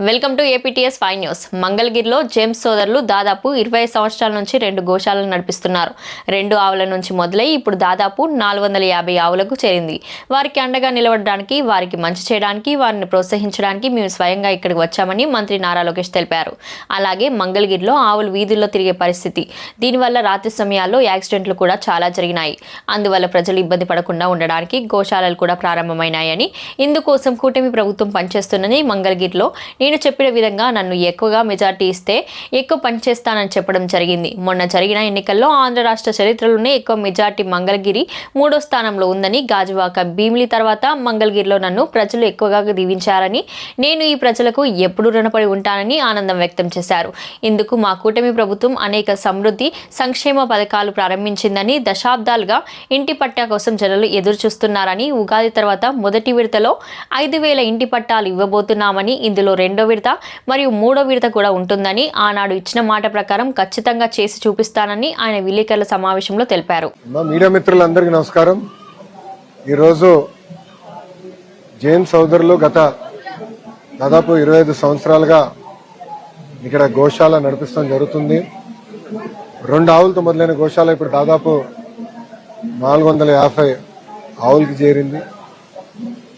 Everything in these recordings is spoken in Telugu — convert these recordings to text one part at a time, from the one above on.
Welcome to APTS five news. మంగళగిరిలో జేమ్స్ సోదరులు దాదాపు ఇరవై సంవత్సరాల నుంచి రెండు గోశాలను నడిపిస్తున్నారు. రెండు ఆవుల నుంచి మొదలై ఇప్పుడు దాదాపు నాలుగు వందల యాభై ఆవులకు చేరింది. వారికి అండగా నిలబడడానికి వారికి మంచి చేయడానికి వారిని ప్రోత్సహించడానికి మేము స్వయంగా ఇక్కడికి వచ్చామని మంత్రి నారా లోకేష్ తెలిపారు. అలాగే మంగళగిరిలో ఆవులు వీధుల్లో తిరిగే పరిస్థితి దీనివల్ల రాత్రి సమయాల్లో యాక్సిడెంట్లు కూడా చాలా జరిగినాయి. అందువల్ల ప్రజలు ఇబ్బంది పడకుండా ఉండడానికి గోశాలలు కూడా ప్రారంభమైనాయని ఇందుకోసం కూటమి ప్రభుత్వం పనిచేస్తుందని మంగళగిరిలో నేను చెప్పిన విధంగా నన్ను ఎక్కువగా మెజార్టీ ఇస్తే ఎక్కువ పనిచేస్తానని చెప్పడం జరిగింది. మొన్న జరిగిన ఎన్నికల్లో ఆంధ్ర రాష్ట్ర చరిత్రలోనే ఎక్కువ మెజార్టీ మంగళగిరి మూడో స్థానంలో ఉందని గాజువాక భీమిలి తర్వాత మంగళగిరిలో నన్ను ప్రజలు ఎక్కువగా దీవించారని నేను ఈ ప్రజలకు ఎప్పుడు రుణపడి ఉంటానని ఆనందం వ్యక్తం చేశారు. ఇందుకు మా కూటమి ప్రభుత్వం అనేక సమృద్ధి సంక్షేమ పథకాలు ప్రారంభించిందని దశాబ్దాలుగా ఇంటి పట్టా కోసం జనాలు ఎదురు చూస్తున్నారని ఉగాది తర్వాత మొదటి విడతలో ఐదు వేల ఇంటి పట్టాలు ఇవ్వబోతున్నామని ఇందులో రెండు విడత మరియు మూడో విడత కూడా ఉంటుందని ఆనాడు ఇచ్చిన మాట ప్రకారం ఖచ్చితంగా చేసి చూపిస్తానని ఆయన విలేకరుల సమావేశంలో తెలిపారు. మీడియా మిత్రులందరికీ నమస్కారం. ఈరోజు జైన్ సోదరులు గత దాదాపు ఇరవై ఐదు సంవత్సరాలుగా ఇక్కడ గోశాల నడిపిస్తాం జరుగుతుంది. రెండు ఆవులతో మొదలైన గోశాల ఇప్పుడు దాదాపు నాలుగు వందల యాభై ఆవులకి చేరింది.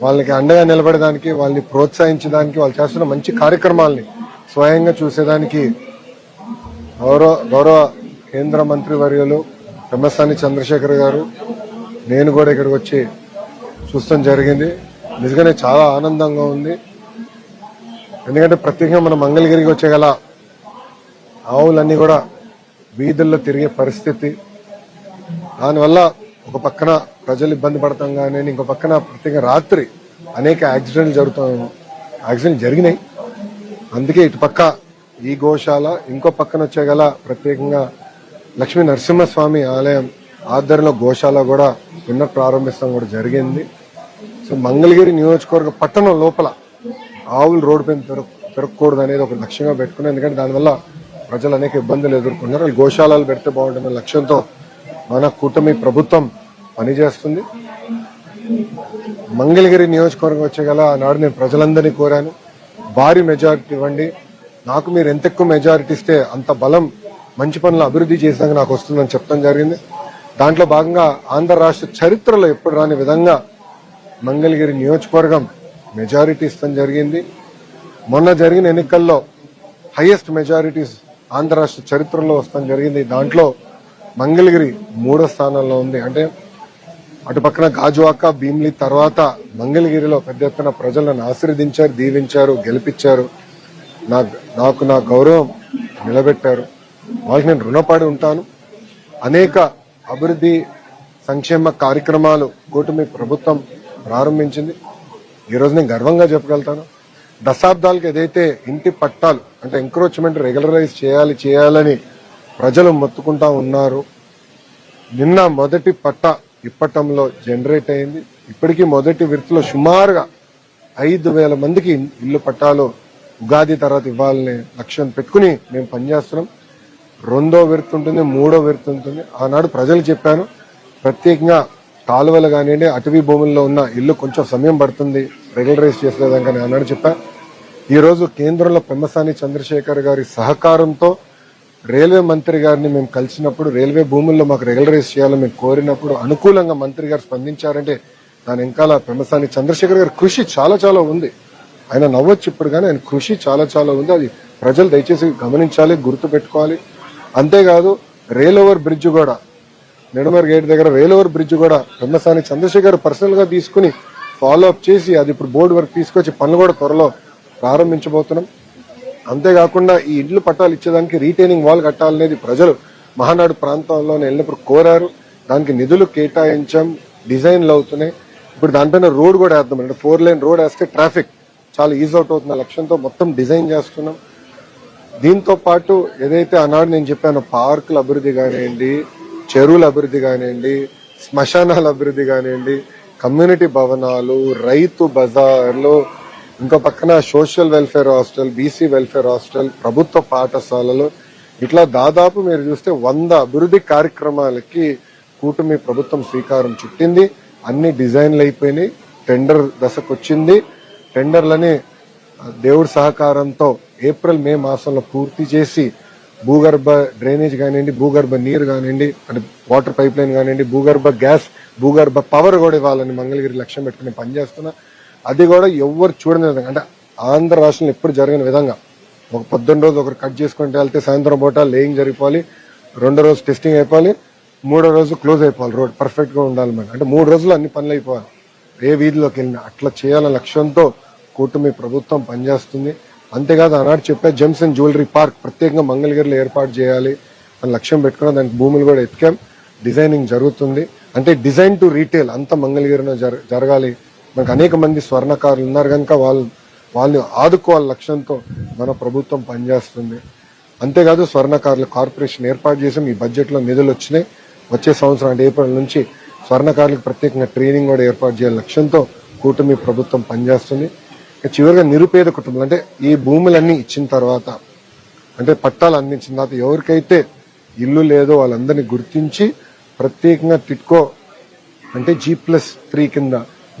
వాళ్ళకి అండగా నిలబడడానికి వాళ్ళని ప్రోత్సహించడానికి వాళ్ళు చేస్తున్న మంచి కార్యక్రమాల్ని స్వయంగా చూసేదానికి గౌరవ గౌరవ కేంద్ర మంత్రి వర్యులు పెమ్మసాని చంద్రశేఖర్ గారు నేను కూడా ఇక్కడికి వచ్చి చూస్తాం జరిగింది. నిజంగానే చాలా ఆనందంగా ఉంది. ఎందుకంటే ప్రత్యేకంగా మన మంగళగిరికి వచ్చే గల ఆవులన్నీ కూడా వీధుల్లో తిరిగే పరిస్థితి. దానివల్ల ఒక పక్కన ప్రజలు ఇబ్బంది పడతాం కానీ ఇంకో పక్కన ప్రత్యేక రాత్రి అనేక యాక్సిడెంట్లు జరుగుతాం. యాక్సిడెంట్ జరిగినాయి. అందుకే ఇటు పక్క ఈ గోశాల ఇంకో పక్కన వచ్చే గల ప్రత్యేకంగా లక్ష్మీ నరసింహస్వామి ఆలయం ఆధ్వర్యంలో గోశాల కూడా నిన్న ప్రారంభిస్తాం కూడా జరిగింది. సో మంగళగిరి నియోజకవర్గ పట్టణం లోపల ఆవులు రోడ్డు పైన తిరగ అనేది ఒక లక్ష్యంగా పెట్టుకున్నాం. ఎందుకంటే దానివల్ల ప్రజలు అనేక ఇబ్బందులు ఎదుర్కొన్నారు గోశాలలు పెడితే బాగుంటుందనే లక్ష్యంతో మన కూటమి ప్రభుత్వం పనిచేస్తుంది. మంగళగిరి నియోజకవర్గం వచ్చే గల ఆనాడు నేను ప్రజలందరినీ కోరాను. భారీ మెజారిటీ ఇవ్వండి. నాకు మీరు ఎంత ఎక్కువ మెజారిటీ ఇస్తే అంత బలం మంచి పనులు అభివృద్ధి చేసినాక నాకు వస్తుందని చెప్పడం జరిగింది. దాంట్లో భాగంగా ఆంధ్ర రాష్ట్ర చరిత్రలో ఎప్పుడు రాని విధంగా మంగళగిరి నియోజకవర్గం మెజారిటీ ఇస్తాం జరిగింది. మొన్న జరిగిన ఎన్నికల్లో హైయెస్ట్ మెజారిటీస్ ఆంధ్ర రాష్ట్ర చరిత్రలో వస్తాం జరిగింది. దాంట్లో మంగళగిరి మూడో స్థానంలో ఉంది. అంటే అటు పక్కన గాజువాక భీమ్లీ తర్వాత మంగళగిరిలో పెద్ద ఎత్తున ప్రజలను ఆశీర్వదించారు దీవించారు గెలిపించారు. నా నాకు నా గౌరవం నిలబెట్టారు. వాళ్ళకి నేను రుణపడి ఉంటాను. అనేక అభివృద్ధి సంక్షేమ కార్యక్రమాలు కూటమి ప్రభుత్వం ప్రారంభించింది. ఈరోజు నేను గర్వంగా చెప్పగలుగుతాను. దశాబ్దాలకు ఏదైతే ఇంటి పట్టాలు అంటే ఎంక్రోచ్మెంట్ రెగ్యులరైజ్ చేయాలి చేయాలని ప్రజలు మొత్తుకుంటా ఉన్నారు. నిన్న మొదటి పట్ట ఇప్పటంలో జనరేట్ అయింది. ఇప్పటికీ మొదటి విడతలో సుమారుగా ఐదు వేల మందికి ఇల్లు పట్టాలు ఉగాది తర్వాత ఇవ్వాలనే లక్ష్యం పెట్టుకుని మేము పనిచేస్తున్నాం. రెండో విడత ఉంటుంది మూడో విడత ఉంటుంది. ఆనాడు ప్రజలు చెప్పాను ప్రత్యేకంగా కాలువలు కానివ్వండి అటవీ భూముల్లో ఉన్న ఇల్లు కొంచెం సమయం పడుతుంది రెగ్యులరైజ్ చేసేదాకా నేను ఆనాడు చెప్పా ఈరోజు కేంద్రంలో పెమ్మసాని చంద్రశేఖర్ గారి సహకారంతో రైల్వే మంత్రి గారిని మేము కలిసినప్పుడు రైల్వే భూముల్లో మాకు రెగ్యులరైజ్ చేయాలని మేము కోరినప్పుడు అనుకూలంగా మంత్రి గారు స్పందించారంటే దాని వెనకాల పెమసాని చంద్రశేఖర్ గారి కృషి చాలా చాలా ఉంది. ఆయన నవ్వచ్చు ఇప్పుడు కానీ ఆయన కృషి చాలా చాలా ఉంది. అది ప్రజలు దయచేసి గమనించాలి గుర్తు పెట్టుకోవాలి అంతేకాదు రైల్ ఓవర్ బ్రిడ్జ్ కూడా నిడమర్ గేట్ దగ్గర రైల్ ఓవర్ బ్రిడ్జ్ కూడా పెమ్మసాని చంద్రశేఖర్ పర్సనల్గా తీసుకుని ఫాలో అప్ చేసి అది ఇప్పుడు బోర్డు వరకు తీసుకొచ్చి పనులు కూడా త్వరలో ప్రారంభించబోతున్నాం. అంతేకాకుండా ఈ ఇండ్లు పట్టాలు ఇచ్చేదానికి రీటైనింగ్ వాల్ కట్టాలనేది ప్రజలు మహానాడు ప్రాంతంలో వెళ్ళినప్పుడు కోరారు. దానికి నిధులు కేటాయించాం. డిజైన్లు అవుతున్నాయి. ఇప్పుడు దానిపైన రోడ్ కూడా వేద్దాం. అంటే ఫోర్ లైన్ రోడ్ వేస్తే ట్రాఫిక్ చాలా ఈజ్ అవుట్ అవుతున్న లక్ష్యంతో మొత్తం డిజైన్ చేస్తున్నాం. దీంతో పాటు ఏదైతే ఆనాడు నేను చెప్పాను పార్కుల అభివృద్ధి కానివ్వండి చెరువుల అభివృద్ధి కానివ్వండి శ్మశానాల అభివృద్ధి కానివ్వండి కమ్యూనిటీ భవనాలు రైతు బజార్లు ఇంకో పక్కన social welfare hostel BC welfare hostel ప్రభుత్వ పాఠశాలలు. ఇట్లా దాదాపు మీరు చూస్తే వంద అభివృద్ధి కార్యక్రమాలకి కూటమి ప్రభుత్వం శ్రీకారం చుట్టింది. అన్ని డిజైన్లు అయిపోయినాయి. టెండర్ దశకు వచ్చింది టెండర్లని దేవుడి సహకారంతో ఏప్రిల్ మే మాసంలో పూర్తి చేసి భూగర్భ డ్రైనేజ్ కానివ్వండి భూగర్భ నీరు కానివ్వండి అంటే వాటర్ పైప్ లైన్ కానివ్వండి భూగర్భ గ్యాస్ భూగర్భ పవర్ కూడా ఇవ్వాలని మంగళగిరి లక్ష్యం పెట్టుకుని పనిచేస్తున్నా. అది కూడా ఎవ్వరు చూడని విధంగా అంటే ఆంధ్ర రాష్ట్రంలో ఎప్పుడు జరిగిన విధంగా. ఒక పొద్దున్న రోజు ఒకరు కట్ చేసుకుంటే వెళ్తే సాయంత్రం పూట లేయింగ్ జరిగిపోవాలి రెండో రోజు టెస్టింగ్ అయిపోవాలి మూడో రోజు క్లోజ్ అయిపోవాలి రోడ్ పర్ఫెక్ట్గా ఉండాలి మనం అంటే మూడు రోజులు అన్ని పనులు అయిపోవాలి. ఏ వీధిలోకి వెళ్ళినా అట్లా చేయాలనే లక్ష్యంతో కూటమి ప్రభుత్వం పనిచేస్తుంది. అంతేకాదు ఆనాడు చెప్పే జెమ్స్ అండ్ జ్యువెలరీ పార్క్ ప్రత్యేకంగా మంగళగిరిలో ఏర్పాటు చేయాలి అని లక్ష్యం పెట్టుకుని దానికి భూములు కూడా ఎత్తికాం. డిజైనింగ్ జరుగుతుంది. అంటే డిజైన్ టు రీటైల్ అంత మంగళగిరిలో జరగాలి. మనకు అనేక మంది స్వర్ణకారులు ఉన్నారు కనుక వాళ్ళు వాళ్ళని ఆదుకోవాలి లక్ష్యంతో మన ప్రభుత్వం పనిచేస్తుంది. అంతేకాదు స్వర్ణకారుల కార్పొరేషన్ ఏర్పాటు చేసాం ఈ బడ్జెట్లో నిధులు వచ్చినాయి. వచ్చే సంవత్సరం అంటే ఏప్రిల్ నుంచి స్వర్ణకారులకు ప్రత్యేకంగా ట్రైనింగ్ కూడా ఏర్పాటు చేయాలి లక్ష్యంతో కూటమి ప్రభుత్వం పనిచేస్తుంది. చివరిగా నిరుపేద కుటుంబాలు అంటే ఈ భూములన్నీ ఇచ్చిన తర్వాత అంటే పట్టాలు అందించిన తర్వాత ఎవరికైతే ఇల్లు లేదో వాళ్ళందరినీ గుర్తించి ప్రత్యేకంగా టిట్కో అంటే జీ ప్లస్ త్రీ కింద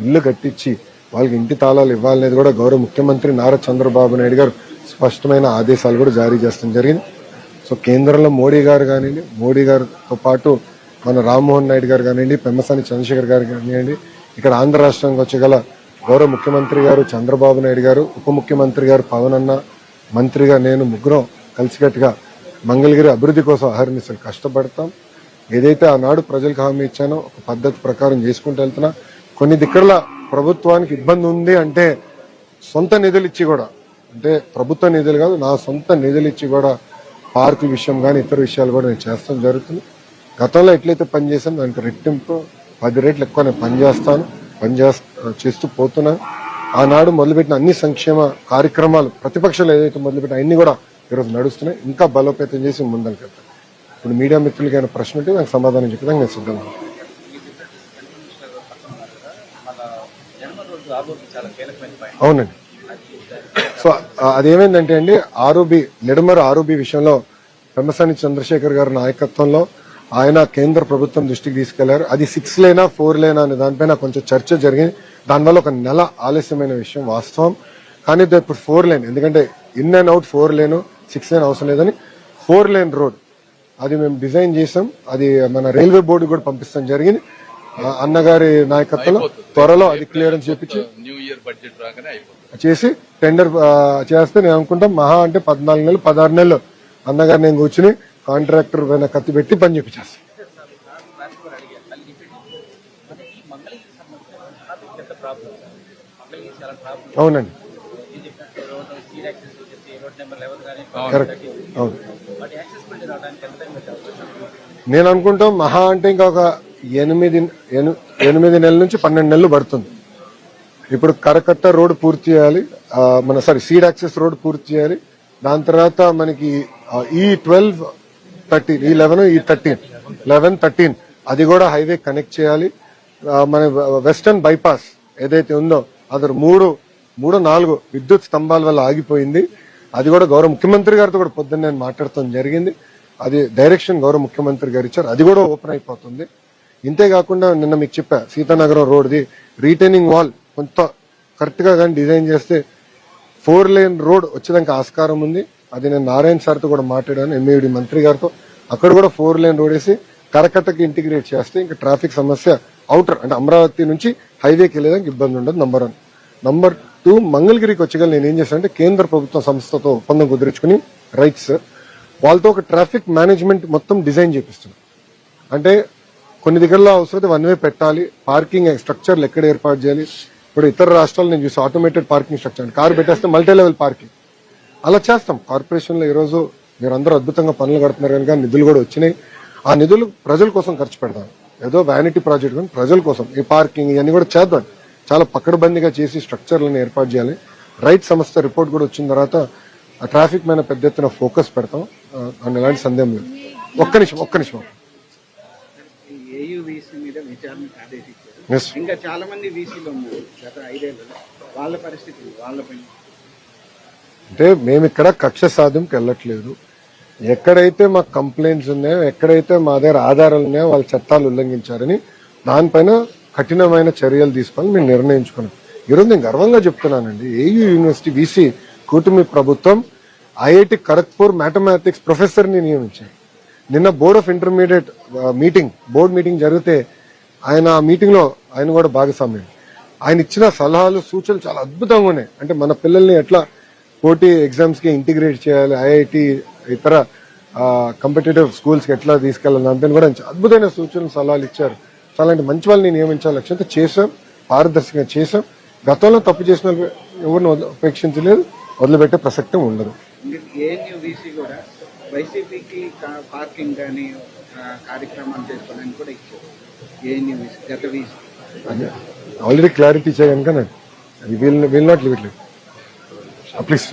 ఇల్లు కట్టించి వాళ్ళకి ఇంటి తాళాలు ఇవ్వాలనేది కూడా గౌరవ ముఖ్యమంత్రి నారా చంద్రబాబు నాయుడు గారు స్పష్టమైన ఆదేశాలు కూడా జారీ చేస్తాం జరిగింది. సో కేంద్రంలో మోడీ గారు కానివ్వండి మోడీ గారితో పాటు మన రామ్మోహన్ నాయుడు గారు కానివ్వండి పెమ్మసాని చంద్రశేఖర్ గారు కానివ్వండి ఇక్కడ ఆంధ్ర రాష్ట్రానికి వచ్చగల గౌరవ ముఖ్యమంత్రి గారు చంద్రబాబు నాయుడు గారు ఉప ముఖ్యమంత్రి గారు పవన్ అన్న మంత్రిగా నేను ముగ్గురం కలిసికట్టుగా మంగళగిరి అభివృద్ధి కోసం అహర్నిశలు కష్టపడతాం. ఏదైతే ఆనాడు ప్రజలకు హామీ ఇచ్చానో ఒక పద్ధతి ప్రకారం చేసుకుంటూ వెళ్తున్నా. కొన్ని దిక్కుల ప్రభుత్వానికి ఇబ్బంది ఉంది అంటే సొంత నిధులు ఇచ్చి కూడా అంటే ప్రభుత్వ నిధులు కాదు నా సొంత నిధులు ఇచ్చి కూడా పార్కు విషయం కానీ ఇతర విషయాలు కూడా నేను చేస్తాం జరుగుతుంది. గతంలో ఎట్లయితే పనిచేసాను దానికి రెట్టింపు పది రేట్లు ఎక్కువ నేను పనిచేస్తాను పనిచేస్తా చేస్తూ పోతున్నాను. ఆనాడు మొదలుపెట్టిన అన్ని సంక్షేమ కార్యక్రమాలు ప్రతిపక్షాలు ఏదైతే మొదలుపెట్టిన అన్ని కూడా ఈరోజు నడుస్తున్నాయి. ఇంకా బలోపేతం చేసి ముందరికి వెళ్తాను ఇప్పుడు మీడియా మిత్రులకి ప్రశ్న ఉంటే నాకు సమాధానం చెప్పడానికి నేను సిద్ధంగా అవునండి. సో అదేమైందంటే అండి ఆరోబి నిడమర ఆరోబి విషయంలో పెమ్మసాని చంద్రశేఖర్ గారి నాయకత్వంలో ఆయన కేంద్ర ప్రభుత్వం దృష్టికి తీసుకెళ్ళారు. అది సిక్స్ లేనా ఫోర్ లేనా అనే దానిపైన కొంచెం చర్చ జరిగింది. దానివల్ల ఒక నెల ఆలస్యమైన విషయం వాస్తవం. కానీ ఇప్పుడు ఫోర్ లేన్ ఎందుకంటే in and out four lane six lane అవసరం లేదని ఫోర్ లేన్ రోడ్. అది మేము డిజైన్ చేసాం. అది మన రైల్వే బోర్డు కూడా పంపిస్తాం జరిగింది. అన్నగారి నాయకత్వంలో త్వరలో అది క్లియరెన్స్ చేపించి న్యూ ఇయర్ బడ్జెట్ రాగానే అయిపోతుంది. చేసి టెండర్ చేస్తే నేను అనుకుంటాం మహా అంటే పద్నాలుగు నెలలు పదహారు నెలలు అన్నగారు నేను కూర్చుని కాంట్రాక్టర్ పైన కత్తి పెట్టి పని చేపించేస్తాను అవునండి. కరెక్ట్ అవును. నేను అనుకుంటాం మహా అంటే ఇంకా ఒక ఎనిమిది ఎను- ఎనిమిది నెలల నుంచి పన్నెండు నెలలు పడుతుంది. ఇప్పుడు కరకట్ట రోడ్ పూర్తి చేయాలి. మన సారీ సీడ్ యాక్సెస్ రోడ్ పూర్తి చేయాలి. దాని తర్వాత మనకి ఈ ట్వెల్వ్ థర్టీన్ ఈ లెవెన్ ఈ థర్టీన్ లెవెన్ థర్టీన్ అది కూడా హైవే కనెక్ట్ చేయాలి. మన వెస్టర్న్ బైపాస్ ఏదైతే ఉందో అది మూడు మూడు నాలుగు విద్యుత్ స్తంభాల వల్ల ఆగిపోయింది. అది కూడా గౌరవ ముఖ్యమంత్రి గారితో కూడా పొద్దున్న నేను మాట్లాడటం జరిగింది. అది డైరెక్షన్ గౌరవ ముఖ్యమంత్రి గారు ఇచ్చారు. అది కూడా ఓపెన్ అయిపోతుంది. ఇంతే కాకుండా నిన్న మీకు చెప్పా సీతానగరం రోడ్ది రీటైనింగ్ వాల్ కొంత కరెక్ట్గా కానీ డిజైన్ చేస్తే ఫోర్ లేన్ రోడ్ వచ్చేదానికి ఆస్కారం ఉంది. అది నేను నారాయణ సార్తో కూడా మాట్లాడాను ఎంఏడి మంత్రి గారితో. అక్కడ కూడా ఫోర్ లేన్ రోడ్ వేసి కరకట్టకి ఇంటిగ్రేట్ చేస్తే ఇంకా ట్రాఫిక్ సమస్య అవుటర్ అంటే అమరావతి నుంచి హైవేకి వెళ్ళేదానికి ఇబ్బంది ఉండదు నంబర్ వన్ నంబర్ టూ మంగళగిరికి వచ్చేగల నేను ఏం చేశానంటే కేంద్ర ప్రభుత్వ సంస్థతో ఒప్పందం కుదుర్చుకుని రైట్స్ వాళ్ళతో ఒక ట్రాఫిక్ మేనేజ్మెంట్ మొత్తం డిజైన్ చేపిస్తున్నాను అంటే కొన్ని దగ్గరలో అవసరమైతే వన్ వే పెట్టాలి. పార్కింగ్ స్ట్రక్చర్లు ఎక్కడ ఏర్పాటు చేయాలి. ఇప్పుడు ఇతర రాష్ట్రాలు నేను చూసి ఆటోమేటెడ్ పార్కింగ్ స్ట్రక్చర్ కార్ పెట్టేస్తే మల్టీ లెవెల్ పార్కింగ్ అలా చేస్తాం. కార్పొరేషన్లో ఈరోజు మీరు అందరూ అద్భుతంగా పనులు కడుతున్నారు కనుక నిధులు కూడా వచ్చినాయి. ఆ నిధులు ప్రజల కోసం ఖర్చు పెడతాం ఏదో వ్యానిటీ ప్రాజెక్ట్ కానీ ప్రజల కోసం ఈ పార్కింగ్ ఇవన్నీ కూడా చేద్దాం. చాలా పకడ్బందీగా చేసి స్ట్రక్చర్లను ఏర్పాటు చేయాలి. రైట్ సంస్థ రిపోర్ట్ కూడా వచ్చిన తర్వాత ఆ ట్రాఫిక్ మీద పెద్ద ఎత్తున ఫోకస్ పెడతాం. ఆ, ఎలాంటి సందేహం లేదు. ఒక్క నిమిషం ఒక్క నిమిషం. వీసీ మీద ఆదేశించారు. ఇంకా చాలా మంది వీసీలు ఉన్నారు. గత ఐదేళ్ళలో వాళ్ళ పరిస్థితి వాళ్ళపై అంటే మేము ఇక్కడ కక్ష సాధింపుకి వెళ్ళట్లేదు. ఎక్కడైతే మాకు కంప్లైంట్స్ ఉన్నాయో ఎక్కడైతే మా దగ్గర ఆధారాలు ఉన్నాయో వాళ్ళ చట్టాలు ఉల్లంఘించారని దానిపైన కఠినమైన చర్యలు తీసుకోవాలని మేము నిర్ణయించుకున్నాం. ఈరోజు నేను గర్వంగా చెప్తున్నానండి. ఏయూ యూనివర్సిటీ వీసీ కూటమి ప్రభుత్వం ఐఐటి ఖరగ్పూర్ మ్యాథమెటిక్స్ ప్రొఫెసర్ని నియమించారు. నిన్న board of intermediate meeting board meeting జరిగితే ఆయన ఆ మీటింగ్లో ఆయన కూడా భాగస్వామ్యం. ఆయన ఇచ్చిన సలహాలు సూచనలు చాలా అద్భుతంగా ఉన్నాయి. అంటే మన పిల్లల్ని ఎట్లా పోటీ ఎగ్జామ్స్కి ఇంటిగ్రేట్ చేయాలి ఐఐటి ఇతర కంపిటేటివ్ స్కూల్స్కి ఎట్లా తీసుకెళ్ళాలి అంతని కూడా అద్భుతమైన సూచనలు సలహాలు ఇచ్చారు. అలాంటి మంచి వాళ్ళని నియమించాలి. లక్ష్యంతో చేశాం పారదర్శకంగా చేశాం. గతంలో తప్పు చేసిన ఎవరిని ఉపేక్షించలేదు. వదిలిపెట్టే ప్రసక్తం ఉండదు. వైసీపీకి పార్కింగ్ కానీ కార్యక్రమాలు చేసుకోవడానికి కూడా ఇచ్చారు. ఏఎన్యూ గత వీసీ. ఆల్రెడీ క్లారిటీ ఇచ్చా కనుక నాకు will not leave it please